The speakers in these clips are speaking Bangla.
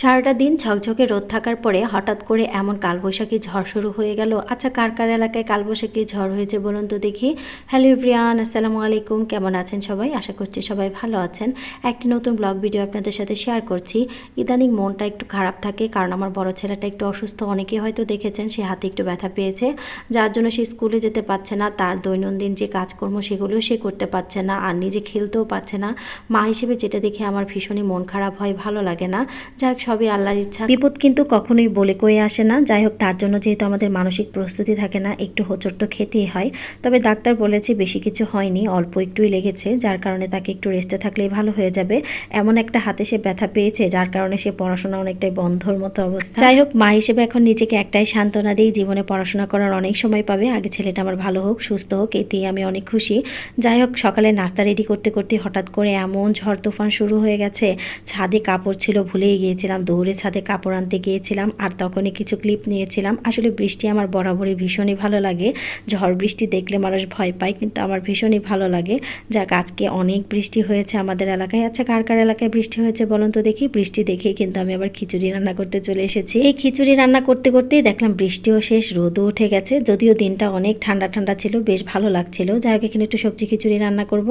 সারাটা দিন ঝকঝকে রোদ থাকার পরে হঠাৎ করে এমন কালবৈশাখী ঝড় শুরু হয়ে গেল। আচ্ছা কার কার এলাকায় কালবৈশাখী ঝড় হয়েছে বলুন তো দেখি। হ্যালো ইব্রিয়ান আসসালামু আলাইকুম। কেমন আছেন সবাই? আশা করছি সবাই ভালো আছেন। একটি নতুন ব্লগ ভিডিও আপনাদের সাথে শেয়ার করছি। ইদানিং মনটা একটু খারাপ থাকে কারণ আমার বড় ছেলেটা একটু অসুস্থ, অনেকেই হয়তো দেখেছেন সে হাতে একটু ব্যথা পেয়েছে। যার জন্য সে স্কুলে যেতে পারছে না, তার দৈনন্দিন যে কাজকর্ম সেগুলোও সে করতে পারছে না আর নিজে খেলতেও পারছে না। মা হিসেবে যেটা দেখে আমার ভীষণই মন খারাপ হয়, ভালো লাগে না। যাই হোক সবই আল্লাহর ইচ্ছা। বিপদ কিন্তু কখনোই বলে কয়ে আসে না। যাই হোক তার জন্য যেহেতু আমাদের মানসিক প্রস্তুতি থাকে না, একটু হোচট তো খেতেই হয়। তবে ডাক্তার বলেছে, বেশি কিছু হয়নি, অল্প একটুই লেগেছে, যার কারণে তাকে একটু রেস্টে থাকলেই ভালো হয়ে যাবে। এমন একটা হাতে সে ব্যথা পেয়েছে, যার কারণে সে পড়াশোনা অনেকটাই বন্ধর মতো অবস্থা। যাই হোক মা হিসেবে এখন নিজেকে একটাই সান্ত্বনা দিই, জীবনে পড়াশোনা করার অনেক সময় পাবে। আগে ছেলেটা আমার ভালো হোক, সুস্থ হোক, এতেই আমি অনেক খুশি। যাই হোক সকালে নাস্তা রেডি করতে করতে হঠাৎ করে এমন ঝড় তুফান শুরু হয়ে গেছে, ছাদে কাপড় ছিল ভুলেই গিয়েছিলাম। দৌড়ে ছাদে কাপড় আনতে গিয়েছিলাম আর তখনই কিছু ক্লিপ নিয়েছিলাম। আসলে বৃষ্টি আমার বরাবরই ভীষণই ভালো লাগে। ঝড় বৃষ্টি দেখলে মানুষ ভয় পায়, কিন্তু আমার ভীষণই ভালো লাগে। যাক, আজকে অনেক বৃষ্টি হয়েছে আমাদের এলাকায়। আচ্ছা কার কার এলাকায় বৃষ্টি হয়েছে বলুন তো দেখি? বৃষ্টি দেখেই কিন্তু আমি আবার খিচুড়ি রান্না করতে চলে এসেছি। এই খিচুড়ি রান্না করতে করতেই দেখলাম বৃষ্টিও শেষ, রোদও উঠে গেছে। যদিও দিনটা অনেক ঠান্ডা ঠান্ডা ছিল, বেশ ভালো লাগছিল। যাই হোক, এখানে একটু সবজি খিচুড়ি রান্না করব।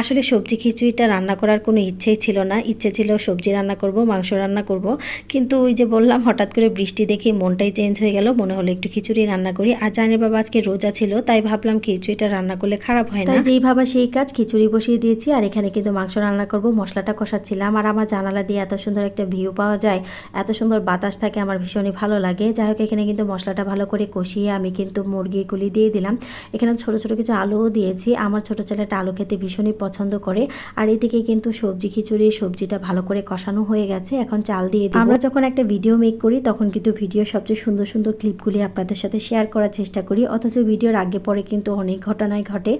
আসলে সবজি খিচুড়িটা রান্না করার কোনো ইচ্ছেই ছিল না। ইচ্ছে ছিল সবজি রান্না করব, মাংস রান্না করব। কিন্তু ওই যে বললাম, হঠাৎ করে বৃষ্টি দেখে মনটাই চেঞ্জ হয়ে গেল, মনে হলো একটু খিচুড়ি রান্না করি। আর জানি বাবা, আজকে রোজা ছিল, তাই ভাবলাম খিচুড়িটা রান্না করলে খারাপ হয় না। যেই ভাবা সেই কাজ খিচুড়ি বসিয়ে দিয়েছি, আর এখানে কিন্তু মাংস রান্না করব, মশলাটা কষাচ্ছিলাম। আর আমার জানালা দিয়ে এত সুন্দর একটা ভিউ পাওয়া যায়, এত সুন্দর বাতাস থাকে, আমার ভীষণই ভালো লাগে। যাই হোক, এখানে কিন্তু মশলাটা ভালো করে কষিয়ে আমি কিন্তু মুরগির গুলি দিয়ে দিলাম। এখানে ছোট ছোট কিছু আলুও দিয়েছি। আমার ছোট ছেলেটা আলু খেতে ভীষণই পছন্দ করে। আর এদিকে কিন্তু সবজি খিচুড়ি, সবজিটা ভালো করে কষানো হয়ে গেছে। এখন চাল দিয়ে দিই আমরা যখন একটা ভিডিও মেক করি, তখন কিন্তু ভিডিও সবচেয়ে সুন্দর সুন্দর ক্লিপগুলি আপনাদের সাথে শেয়ার করার চেষ্টা করি। অথচ ভিডিওর আগে পরে কিন্তু অনেক ঘটনাই ঘটে।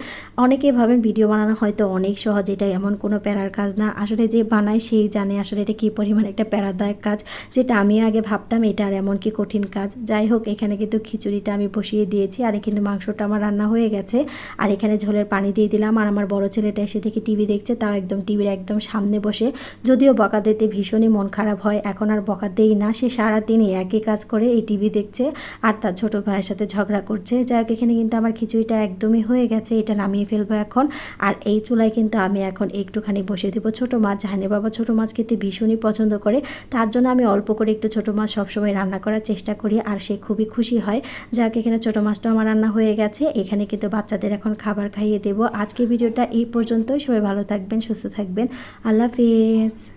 অনেকে ভাবেন ভিডিও বানানো হয়তো অনেক সহজ, এটা এমন কোনো প্যারার কাজ না। আসলে যে বানায় সেই জানে আসলে এটা কী পরিমাণ একটা প্যারাদায়ক কাজ। যেটা আমি আগে ভাবতাম, এটা আর এমন কি কঠিন কাজ। যাই হোক, এখানে কিন্তু খিচুড়িটা আমি বসিয়ে দিয়েছি, আর এখানে মাংসটা আমার রান্না হয়ে গেছে। আর এখানে ঝোলের পানি দিয়ে দিলাম। আর আমার বড় ছেলেটা এসে থেকে টিভি দেখছে, তাও একদম টিভির একদম সামনে বসে। যদিও বকা দিতে ভীষণই মন খারাপ হয় এখন আর বকা দেই না। সে সারাদিনই একই কাজ করে, এই টিভি দেখছে আর তার ছোটো ভাইয়ের সাথে ঝগড়া করছে। যাই হোক, এখানে কিন্তু আমার খিচুড়িটা একদমই হয়ে গেছে, এটা নামিয়ে ফেলব এখন। আর এই চুলায় কিন্তু আমি এখন একটুখানি বসিয়ে দেবো। ছোটো মাছ জাহানি বাবা ছোটো মাছ খেতে ভীষণই পছন্দ করে। তার জন্য আমি অল্প করে একটু ছোটো মাছ সবসময় রান্না করার চেষ্টা করি আর সে খুবই খুশি হয়। যাক এখানে ছোটো মাছটা আমার রান্না হয়ে গেছে। এখানে কিন্তু বাচ্চাদের এখন খাবার খাইয়ে দেবো। আজকে ভিডিওটা এই পর্যন্তই। সবাই ভালো থাকবেন, সুস্থ থাকবেন। আল্লাহ হাফিজ।